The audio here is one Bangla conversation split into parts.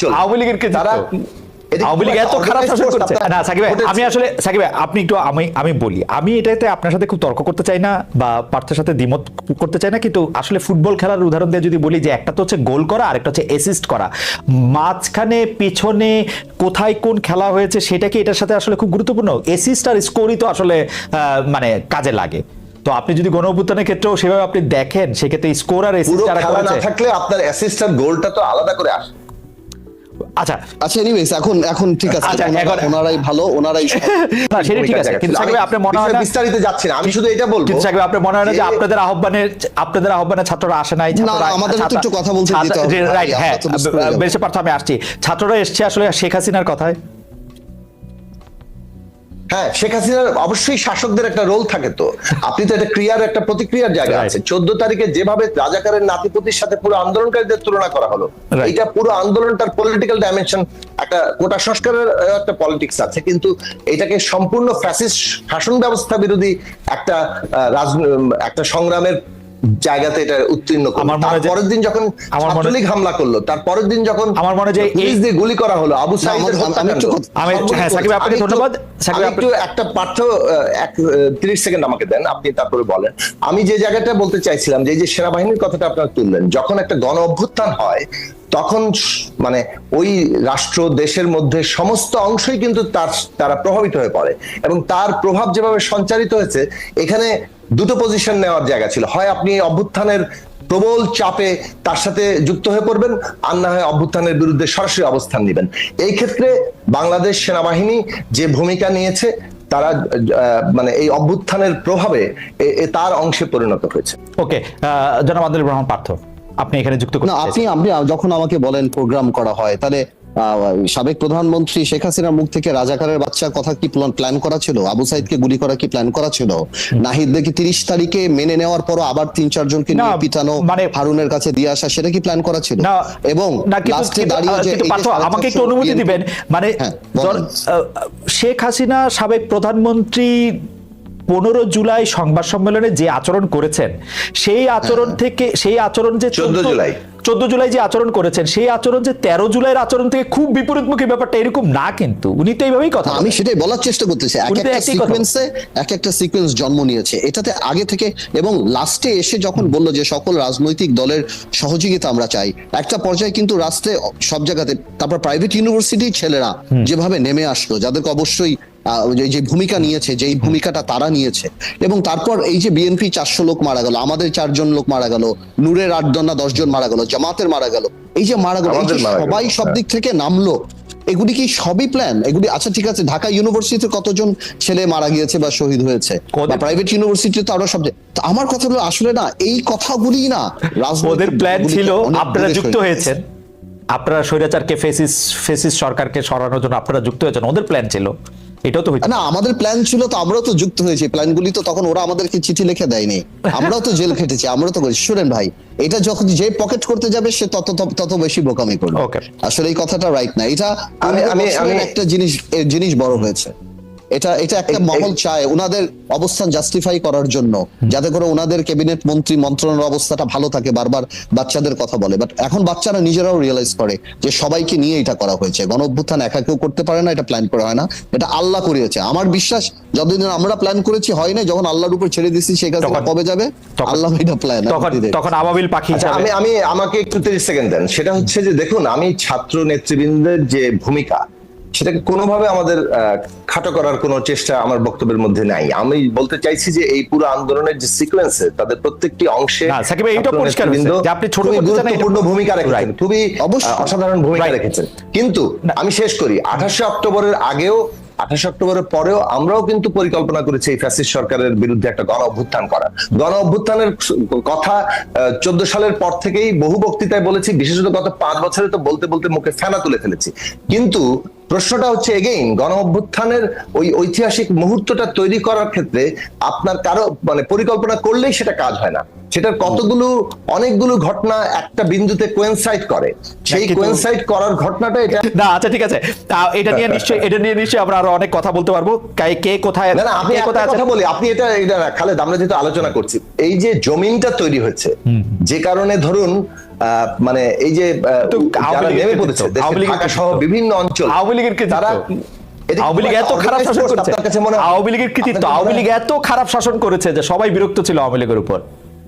চলবে। আওয়ামী লীগের কে তারা আওয়ামী লীগ এত খারাপ শাসন করছে। না সাকিব ভাই, আমি আসলে সাকিব ভাই, আপনি একটু আমি আমি বলি আমি এটাতে আপনার সাথে খুব তর্ক করতে চাই না বা পার্থের সাথে দ্বিমত করতে চাই না কিন্তু আসলে ফুটবল খেলার উদাহরণ দিয়ে যদি বলি যে একটা তো হচ্ছে গোল করা আর একটা হচ্ছে অ্যাসিস্ট করা। মাঝখানে পিছনে কোথায় কোন খেলা হয়েছে সেটা কি এটার সাথে আসলে খুব গুরুত্বপূর্ণ? অ্যাসিস্ট আর স্কোরই তো আসলে আহ, মানে কাজে লাগে। তো আপনি যদি গণ অভ্যুত্থানের ক্ষেত্রেও সেভাবে আপনি দেখেন সেক্ষেত্রে স্কোর আর পুরো অ্যাসিস্ট যারা খেলা করেছে থাকলে আপনার অ্যাসিস্ট্যান্ট গোলটা তো আলাদা করে আসে। আচ্ছা। আচ্ছা এনিওয়েজ এখন এখন ঠিক আছে। আচ্ছা, এখন- ওনারাই ভালো ওনারাই না সেটা ঠিক আছে কিন্তু সাকিব ছিল। আপনার মনে হয় না বিস্তারিত যাচ্ছে না আমি শুধু এটা বলব। কিন্তু সাকিব আপনার মনে হয় না যে আপনাদের আহ্বানে আপনাদের আহ্বানে ছাত্ররা আসে নাই ছাত্ররা আমাদের তো একটু কথা বলতে দিতে হবে। রাইট হ্যাঁ তো বুঝতে পেরে বেশি পার্থ আমি আসছি। ছাত্ররা এসছে আসলে শেখ হাসিনার কথায়। হ্যাঁ শেখ হাসিনার অবশ্যই শাসকদের একটা রোল থাকে তো। আপনি তো এটা ক্রিয়ার একটা প্রতিক্রিয়ার জায়গা আছে। চোদ্দ তারিখে যেভাবে রাজাকারের নাতিপতির সাথে পুরো আন্দোলনকারীদের তুলনা করা হলো. এটা পুরো আন্দোলনটার পলিটিক্যাল ডাইমেনশন একটা কোটা সংস্কারের একটা পলিটিক্স আছে। কিন্তু এটাকে সম্পূর্ণ ফ্যাসিস্ট শাসন ব্যবস্থা বিরোধী একটা একটা সংগ্রামের জায়গাতে এটা উত্তীর্ণ করল। আমার মনে যে- তারপরের দিন যখন আমার মনে- ছাত্রলীগ হামলা করল তারপরের দিন যখন আমার মনে হয় এই- পুলিশ দিয়ে গুলি করা হলো আবু সাইদের আমার- আমি হত্যাকাণ্ড আমি- হ্যাঁ, সাকিব আপনাকে ধন্যবাদ। সাকিব একটু একটা পার্থ এক তিরিশ সেকেন্ড আমাকে দেন আপনি তারপরে বলেন। আমি যে জায়গাটা বলতে চাইছিলাম যে এই যে সেনাবাহিনীর কথাটা আপনারা তুললেন যখন একটা গণ অভ্যুত্থান হয় তখন মানে ওই রাষ্ট্র দেশের মধ্যে সমস্ত অংশই কিন্তু তার তারা প্রভাবিত হয়ে পড়ে। এবং তার প্রভাব যেভাবে সঞ্চারিত হয়েছে এখানে দুটো পজিশন নেওয়ার জায়গা ছিল। হয় আপনি অভ্যুত্থানের প্রবল চাপে তার সাথে যুক্ত হয়ে পড়বেন আর না হয় অভ্যুত্থানের বিরুদ্ধে সরাসরি অবস্থান নেবেন। এই ক্ষেত্রে বাংলাদেশ সেনাবাহিনী যে ভূমিকা নিয়েছে তারা আহ, মানে এই অভ্যুত্থানের প্রভাবে তার অংশে পরিণত হয়েছে। ওকে জনাব আব্দুল রহমান পার্থ আপনি এখানে যুক্ত আপনি আপনি যখন আমাকে বলেন প্রোগ্রাম করা হয় তাহলে সাবেক প্রধানমন্ত্রী শেখ হাসিনার মুখ থেকে রাজাকারের বাচ্চার কথা কি প্ল্যান করা ছিল? আবু সাইদকে গুলি করা কি প্ল্যান করা ছিল? নাহিদ দেখি তিরিশ তারিখে মেনে নেওয়ার পর আবার তিন চারজনকে নিয়ে না, পিটানো মানে- হারুনের কাছে দিয়ে আসা সেটা কি প্ল্যান করা ছিল? এবং না লাস্টে দাঁড়িয়ে যে আমাকে একটু অনুমতি দিবেন। মানে হ্যাঁ, শেখ হাসিনা সাবেক প্রধানমন্ত্রী পনেরো জুলাই সংবাদ সম্মেলনে যে আচরণ করেছেন সেই আচরণ থেকে সেই আচরণ যে 14 জুলাই। চোদ্দ জুলাই যে আচরণ করেছেন সেই আচরণ যে তেরো জুলাইয়ের আচরণ থেকে খুব বিপরীতমুখী ব্যাপারটা এরকম না কিন্তু। উনি তো এইভাবেই কথা আমি সেটাই বলার চেষ্টা করতেছি। এক একটা সিকোয়েন্সে এক একটা সিকোয়েন্স জন্ম নিয়েছে। এটাতে আগে থেকে এবং লাস্টে এসে যখন বলল যে সকল রাজনৈতিক দলের সহযোগিতা আমরা চাই একটা পর্যায়ে কিন্তু রাস্তায় সব জায়গাতে তারপর প্রাইভেট ইউনিভার্সিটির ছেলেরা যেভাবে নেমে আসলো যাদেরকে অবশ্যই যে- যে ভূমিকা নিয়েছে যেই ভূমিকাটা তারা নিয়েছে। এবং তারপর এই যে বিএনপি চারশো লোক মারা গেল আমাদের চারজন লোক মারা গেল নূরের আটজন না দশজন মারা গেল জামাতের মারা গেল। এই যে মারা গেল যে সবাই সব হ্যাঁ। দিক থেকে নামলো এগুলি কি সবই প্ল্যান এগুলি আচ্ছা ঠিক আছে ঢাকা ইউনিভার্সিটিতে কতজন ছেলে মারা গিয়েছে বা শহীদ হয়েছে? প্রাইভেট ইউনিভার্সিটি তো আরও সব আমার কথা হলো আসলে না এই কথাগুলি না ওদের প্ল্যান ছিল আপনারা যুক্ত হয়েছেন। আপনারা স্বৈরাচারকে ফেসিস ফেসিস সরকারকে সরানোর জন্য আপনারা যুক্ত হয়েছেন ওদের প্ল্যান ছিল। এটাও তো হয়েছে না আমাদের প্ল্যান ছিল তো আমরাও তো যুক্ত হয়েছি। প্ল্যানগুলি তো তখন ওরা আমাদেরকে চিঠি লিখে দেয়নি। আমরাও তো জেল খেটেছি আমরাও তো করেছি। শুনেন ভাই এটা যখন যে পকেট করতে যাবে সে তত তত- তত বেশি বোকামি করবে। আসলে এই কথাটা রাইট না। এটা আমি- আমি- একটা জিনিস জিনিস বড় হয়েছে। এটা এটা একটা মহল চায় ওনাদের অবস্থান জাস্টিফাই করার জন্য। যাতে করে ওনাদের ক্যাবিনেট মন্ত্রী মন্ত্রণালয়ের অবস্থাটা ভালো থাকে বারবার বাচ্চাদের কথা বলে। বাট এখন বাচ্চারা নিজেরাও রিয়েলাইজ করে যে সবাইকে নিয়ে এটা করা হয়েছে। গণ অভ্যুত্থান একা কেউ করতে পারে না এটা প্ল্যান করা হয় না। এটা আল্লাহ করিয়েছে। আমার বিশ্বাস যতদিন আমরা প্ল্যান করেছি হয় না যখন আল্লাহর উপর ছেড়ে দিচ্ছি সে কাছে কবে যাবে? আল্লাহ এটা প্ল্যান তখন তখন আবাবিল পাখি আচ্ছা আমি আমি আমাকে একটু তিরিশ সেকেন্ড দেন। সেটা হচ্ছে যে দেখুন আমি ছাত্র নেতৃবৃন্দের যে ভূমিকা সেটাকে কোনোভাবে আমাদের খাটো করার কোনো চেষ্টা আমার বক্তব্যের মধ্যে নাই। আমি বলতে চাইছি যে এই পুরো আন্দোলনের যে সিকোয়েন্সে তাদের প্রত্যেকটি অংশে সাকিব এইটা পরিষ্কার যে আপনি ছোট খুবই করতে চান না, এটা- গুরুত্বপূর্ণ ভূমিকা রেখেছেন খুবই। অসাধারণ ভূমিকা রেখেছেন। কিন্তু আমি শেষ করি আঠাশে অক্টোবরের আগেও আঠাশে অক্টোবরের পরেও আমরাও কিন্তু পরিকল্পনা করেছি এই ফ্যাসিস্ট সরকারের বিরুদ্ধে একটা গণ অভ্যুত্থান করা গণ অভ্যুত্থানের কথা চোদ্দ সালের পর থেকেই বহু বক্তৃতায় বলেছি বিশেষত গত পাঁচ বছরে তো বলতে বলতে মুখে ফেনা তুলে ফেলেছি। কিন্তু প্রশ্নটা হচ্ছে এগেইন গণ অভ্যুত্থানের ওই ঐতিহাসিক মুহূর্তটা তৈরি করার ক্ষেত্রে আপনার কারও মানে পরিকল্পনা করলেই সেটা কাজ হয় না। সেটার কতগুলো অনেকগুলো ঘটনা একটা বিন্দুতে কোয়েনসাইড করে। সেই কোয়েনসাইড করার ঘটনাটা এটা না আচ্ছা ঠিক আছে। তা এটা নিয়ে নিশ্চয়ই এটা নিয়ে নিশ্চয়ই আমরা আরও অনেক কথা বলতে পারব। কে- কে কোথায় না না আপনি কোথায় কথা বলি। আপনি এটা এটা না, খালেদ আমরা যেহেতু আলোচনা করছি এই যে জমিনটা তৈরি হয়েছে যে কারণে ধরুন আহ, মানে এই যে নেমে পড়েছে ঢাকা সহ বিভিন্ন অঞ্চল আওয়ামী লীগের। তারা আওয়ামী লীগ এত খারাপ শাসন করেছে। কাছে মনে হয়? আওয়ামী লীগের কৃতিত্ব আওয়ামী লীগ এত খারাপ শাসন করেছে যে সবাই বিরক্ত ছিল আওয়ামী লীগের উপর।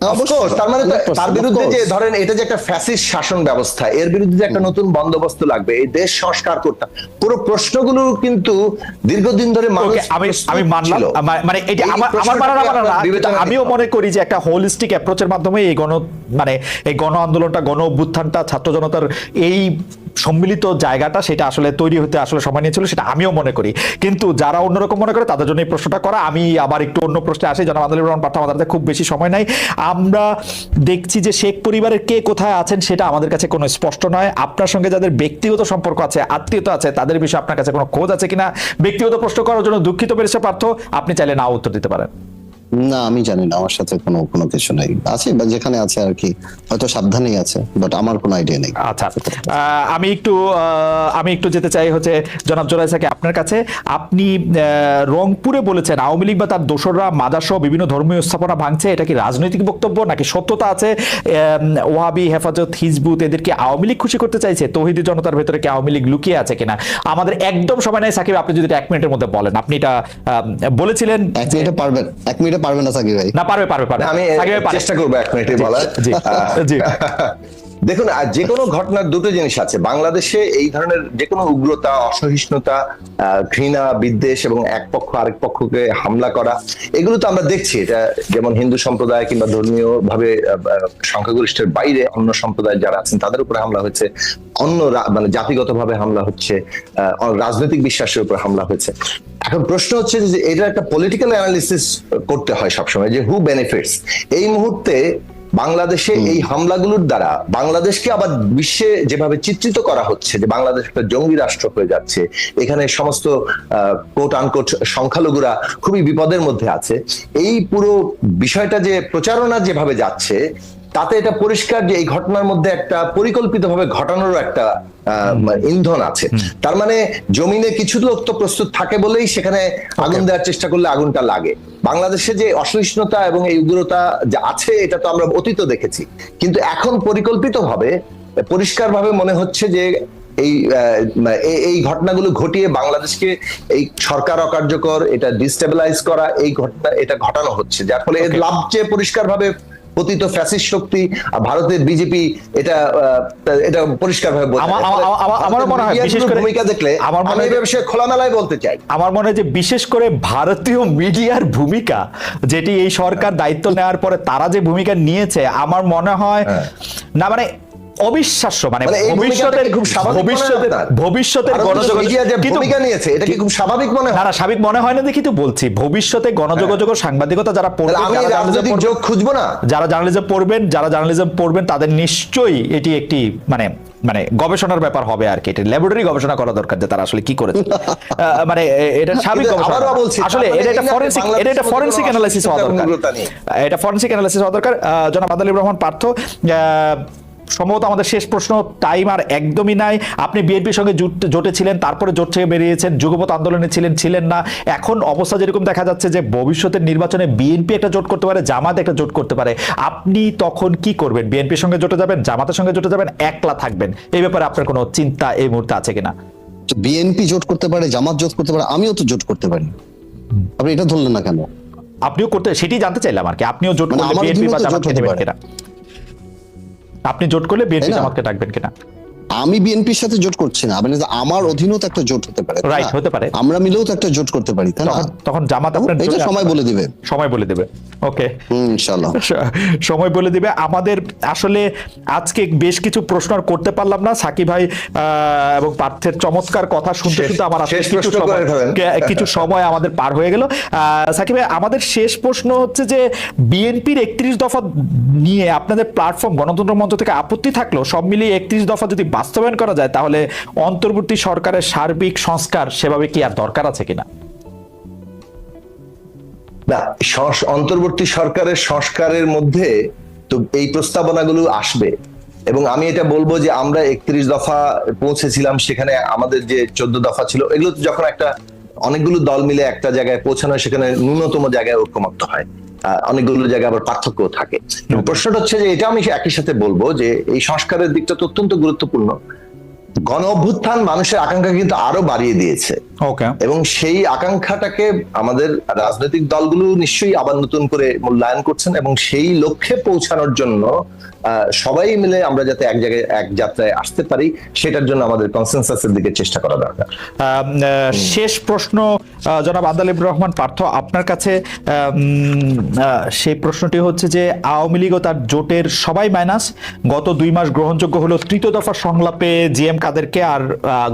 তার মানে তার বিরুদ্ধে যে ধরেন এটা যে একটা ফ্যাসিস্ট শাসন ব্যবস্থা এর বিরুদ্ধে যে একটা নতুন বন্দোবস্ত লাগবে এই দেশ সংস্কার করতে পুরো প্রশ্নগুলো কিন্তু দীর্ঘদিন ধরে আমি আমি মানলাম মানে এটা আমার আমার না আমিও মনে করি যে একটা হোলিস্টিক অ্যাপ্রোচের মাধ্যমে এই গণ মানে এই গণ আন্দোলনটা গণ অভ্যুত্থানটা ছাত্র জনতার এই সম্মিলিত জায়গাটা সেটা আসলে তৈরি হতে আসলে সময় নিয়েছিল সেটা আমিও মনে করি। কিন্তু যারা অন্যরকম মনে করে তাদের জন্য এই প্রশ্নটা করা আমি আবার একটু অন্য প্রশ্নে আসি। জনাব আদালুর রহমান পাঠা আমাদের খুব বেশি সময় নাই। আমরা দেখছি যে শেখ পরিবারের কে কোথায় আছেন সেটা আমাদের কাছে কোনো স্পষ্ট নয়। আপনার সঙ্গে যাদের ব্যক্তিগত সম্পর্ক আছে, আত্মীয়তা আছে, তাদের বিষয়ে আপনার কাছে কোনো খোঁজ আছে কিনা? ব্যক্তিগত প্রশ্ন করার জন্য দুঃখিত পেরেছে পার্থ। আপনি চাইলে নাও উত্তর দিতে পারেন। না আমি জানি না আমার সাথে কোনো কোনো কিছু নেই। আছে বা যেখানে আছে আর কি হয়তো সাবধানেই আছে বাট আমার কোনো আইডিয়া নেই। আচ্ছা আমি একটু আমি একটু যেতে চাই হচ্ছে জনাব জোরাই সাকে আপনার কাছে। আপনি রংপুরে বলেছেন আওয়ামী লীগ বা তার দোসররা মাদাসহ বিভিন্ন ধর্মীয় স্থাপনা ভাঙছে এটা কি রাজনৈতিক বক্তব্য নাকি সত্যতা আছে? আহ, ওয়াহাবি হেফাজত হিজবুত এদেরকে আওয়ামী লীগ খুশি করতে চাইছে? তৌহিদি জনতার ভেতরে কি আওয়ামী লীগ লুকিয়ে আছে কিনা? আমাদের একদম সময় নাই সাকিব আপনি যদি এক মিনিটের মধ্যে বলেন আপনি এটা বলেছিলেন এক মিনিটে পারবেন এক মিনিটে পারবেন না সাকিব ভাই। না পারবে পারবে পারবে। আমি। চেষ্টা করব এক মিনিটে বলার। জি, জি। দেখুন আর যে কোনো ঘটনার দুটো জিনিস আছে। বাংলাদেশে এই ধরনের যে কোনো উগ্রতা অসহিষ্ণুতা ঘৃণা বিদ্বেষ এবং এক পক্ষ আরেক পক্ষকে হামলা করা এগুলো তো আমরা দেখছি। এটা যেমন হিন্দু সম্প্রদায় কিংবা ধর্মীয় ভাবে সংখ্যাগরিষ্ঠের বাইরে অন্য সম্প্রদায় যারা আছেন তাদের উপরে হামলা হচ্ছে অন্য মানে জাতিগতভাবে হামলা হচ্ছে আহ, রাজনৈতিক বিশ্বাসের উপর হামলা হয়েছে। এখন প্রশ্ন হচ্ছে যে এটা একটা পলিটিক্যাল অ্যানালিসিস করতে হয় সবসময় যে হু বেনিফিটস এই মুহূর্তে বাংলাদেশে এই হামলাগুলোর দ্বারা বাংলাদেশকে আবার বিশ্বে যেভাবে চিত্রিত করা হচ্ছে যে বাংলাদেশ একটা জঙ্গি রাষ্ট্র হয়ে যাচ্ছে এখানে সমস্ত কোট আনকোট সংখ্যালঘুরা খুবই বিপদের মধ্যে আছে এই পুরো বিষয়টা যে প্রচারণা যেভাবে যাচ্ছে তাতে এটা পরিষ্কার যে এই ঘটনার মধ্যে একটা পরিকল্পিতভাবে ঘটানোর একটা ইন্ধন আছে। তার মানে জমিনে কিছু লোক তো প্রস্তুত থাকে বলেই সেখানে আগুন দেওয়ার চেষ্টা করলে আগুনটা লাগে। বাংলাদেশে যে অসহিষ্ণুতা এবং এই উগ্রতা যা আছে এটা তো আমরা অতীত দেখেছি। কিন্তু এখন পরিকল্পিতভাবে পরিষ্কারভাবে মনে হচ্ছে যে এই এই- ঘটনাগুলো ঘটিয়ে বাংলাদেশকে এই সরকার অকার্যকর এটা ডিস্টেবিলাইজ করা এই ঘটনা এটা ঘটানো হচ্ছে। যার ফলে. লাভ যে পরিষ্কারভাবে পতিত ফ্যাসিস শক্তি ভারতের বিজেপি এটা এটা পরিষ্কারভাবে ভাবে আমার- মনে হয়, বিশেষ করে- ভূমিকা দেখলে আমার মনে হয় বিষয়ে খোলামেলায় বলতে চাই আমার মনে হয় যে বিশেষ করে ভারতীয় মিডিয়ার ভূমিকা যেটি এই সরকার দায়িত্ব নেওয়ার পরে তারা যে ভূমিকা নিয়েছে আমার মনে হয় হ্যাঁ। না মানে অবিশ্বাস্য মানে মানে ভবিষ্যতের স্বাভাবিক হয়? ভবিষ্যতের ভবিষ্যতের গণযোগাযোগ মিডিয়া যে কিন্তু- ভূমিকা নিয়েছে এটা কি খুব স্বাভাবিক মনে না হয়? না স্বাভাবিক মনে হয় না দেখি তো বলছি। ভবিষ্যতে গণযোগাযোগ সাংবাদিকতা যারা পড়বেন রাজনৈতিক যোগ খুঁজবো না? যারা জার্নালিজম পড়বেন যারা জার্নালিজম পড়বেন তাদের নিশ্চয়ই এটি একটি মানে মানে গবেষণার ব্যাপার হবে আর কি। এটা ল্যাবরেটরি গবেষণা করা দরকার যে তারা আসলে কি করেছে। মানে এটা স্বাভাবিক গবেষণা আসলে মানে এটা একটা ফরেনসিক এটা একটা ফরেনসিক অ্যানালাইসিস হওয়া দরকার। এটা ফরেনসিক অ্যানালাইসিস হওয়া দরকার। জনাব আদালিব রহমান পার্থ আহ, সম্ভবত আমাদের শেষ প্রশ্ন টাইম আর একদমই নাই। আপনি বিএনপির সঙ্গে জোট- ছিলেন তারপরে জোট থেকে বেরিয়েছেন যুগপথ আন্দোলনে ছিলেন ছিলেন না। এখন অবস্থা যেরকম দেখা যাচ্ছে যে ভবিষ্যতের নির্বাচনে বিএনপি একটা জোট করতে পারে জামাত একটা জোট করতে পারে। আপনি তখন কি করবেন? বিএনপির সঙ্গে জোটে যাবেন জামাতের সঙ্গে জোটে যাবেন একলা থাকবেন? এই ব্যাপারে আপনার কোনো চিন্তা এই মুহূর্তে আছে কিনা? বিএনপি জোট করতে পারে জামাত জোট করতে পারে আমিও তো জোট করতে পারি। আপনি এটা ধরলেন না কেন? আপনিও করতে সেটি জানতে চাইলাম আর কি। আপনিও জোট মানে আমার বিএনপি বা অধীনে তো জোট আপনি জোট করলে বিএনপি? জামাতকে ডাকবেন কিনা আমি বিএনপির সাথে জোট করছি না মানে আমার অধীনেও তো একটা জোট হতে পারে? Right, হতে পারে। আমরা মিলেও তো একটা জোট করতে পারি তাই না? তখন তখন জামাত আপনার এটা সময় বলে দিবে। সময় বলে দেবে। ওকে হুম ইনশাল্লাহ সময় বলে দিবে। আমাদের আসলে আজকে বেশ কিছু প্রশ্ন আর করতে পারলাম না। সাকিব ভাই আহ, এবং পার্থের চমৎকার কথা শুনতে শুনতে আমার আসলে কিছু সময় কিছু সময় আমাদের পার হয়ে গেল। সাকিব ভাই আমাদের শেষ প্রশ্ন হচ্ছে যে বিএনপির একত্রিশ দফা নিয়ে আপনাদের প্ল্যাটফর্ম গণতন্ত্র মঞ্চ থেকে আপত্তি থাকলেও সব মিলিয়ে একত্রিশ দফা যদি বাস্তবায়ন করা যায়, তাহলে অন্তর্বর্তী সরকারের সার্বিক সংস্কার সেভাবে কি আর দরকার আছে কিনা? অন্তর্বর্তী সরকারের সংস্কারের মধ্যে তো এই প্রস্তাবনাগুলো আসবে। এবং আমি এটা বলব যে আমরা একত্রিশ দফা পৌঁছেছিলাম, সেখানে আমাদের যে চোদ্দ দফা ছিল, এগুলো যখন একটা অনেকগুলো দল মিলে একটা জায়গায় পৌঁছানো সেখানে ন্যূনতম জায়গায় ঐক্যমত্য হয়। অনেকগুলো জায়গায় আবার পার্থক্য থাকে। প্রশ্নটা হচ্ছে যে এটা আমি একই সাথে বলব যে এই সংস্কারের দিকটা তো অত্যন্ত গুরুত্বপূর্ণ। গণ অভ্যুত্থান মানুষের আকাঙ্ক্ষা কিন্তু আরও বাড়িয়ে দিয়েছে। এবং সেই আকাঙ্ক্ষাটাকে আমাদের রাজনৈতিক দলগুলো নিশ্চয়ই আবার নতুন করে মূল্যায়ন করছেন এবং সেই লক্ষ্যে পৌঁছানোর জন্য আহ, সবাই মিলে আমরা যাতে এক জায়গায় এক যাত্রায় আসতে পারি সেটার জন্য আমাদের কনসেনসাসের দিকে চেষ্টা করা দরকার। শেষ প্রশ্ন জনাব আদালিবুর রহমান পার্থ আপনার কাছে সেই প্রশ্নটি হচ্ছে যে আওয়ামী লীগ ও তার জোটের সবাই মাইনাস গত দুই মাস গ্রহণযোগ্য হলো তৃতীয় দফা সংলাপে জিএম কাদেরকে আর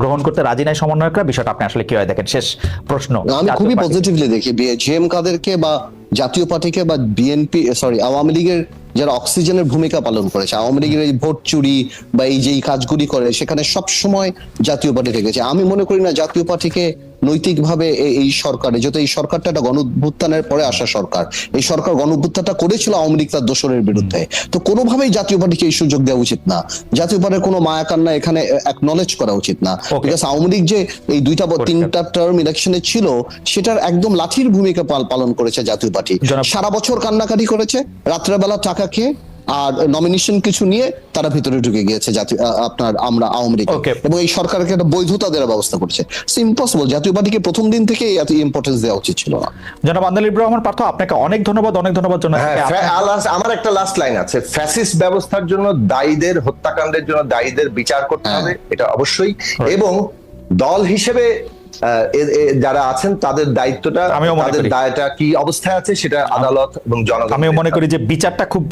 গ্রহণ করতে রাজি নাই সমন্বয়করা। বিষয়টা আপনি আসলে কীভাবে দেখেন? শেষ প্রশ্ন। আমি খুবই পজিটিভলি দেখি। জিএম কাদেরকে বা জাতীয় পার্টিকে বা বিএনপি সরি আওয়ামী লীগের যারা অক্সিজেনের ভূমিকা পালন করেছে আওয়ামী লীগের এই ভোট চুরি বা এই যে কাজগুলি করে সেখানে সব সময় জাতীয় পার্টি থেকেছে। আমি মনে করি না জাতীয় পার্টিকে নৈতিকভাবে এই সরকারে যেহেতু এই সরকারটা একটা গণ অভ্যুত্থানের পরে আসা সরকার এই সরকার গণ অভ্যুত্থানটা করেছিল আওয়ামী লীগ তার দোসরের বিরুদ্ধে। তো কোনোভাবেই জাতীয় পার্টিকে এই সুযোগ দেওয়া উচিত না। জাতীয় পার্টির কোনো মায়া কান্না এখানে একনলেজ করা উচিত না. বিকজ আওয়ামী লীগ যে এই দুইটা বা তিনটা টার্ম ইলেকশনে ছিল সেটার একদম লাঠির ভূমিকা পাল- পালন করেছে জাতীয় পার্টি। সারা বছর কান্নাকাটি করেছে রাত্রেবেলা টাকা খেয়ে আর নমিনেশন কিছু নিয়ে তারা ভিতরে ঢুকে গিয়েছে জাতীয় আপনার আমরা আওয়ামী লীগ। এবং এই সরকারকে একটা বৈধতা দেওয়ার ব্যবস্থা করছে। ইম্পসিবল জাতীয় পার্টিকে প্রথম দিন থেকে এত ইম্পর্টেন্স দেওয়া উচিত ছিল না। জনাব আদালিবুর রহমান পার্থ আপনাকে অনেক ধন্যবাদ অনেক ধন্যবাদ হ্যাঁ আমার একটা লাস্ট লাইন আছে। ফ্যাসিস্ট ব্যবস্থার জন্য দায়ীদের হত্যাকাণ্ডের জন্য দায়ীদের বিচার করতে হ্যাঁ। হবে এটা অবশ্যই। এবং দল হিসেবে যারা আছেন তাদের দায়িত্বটা আমিও তাদের দায়টা কি অবস্থায় আছে সেটা আদালত এবং জনগণ আমিও মনে করি যে বিচারটা খুব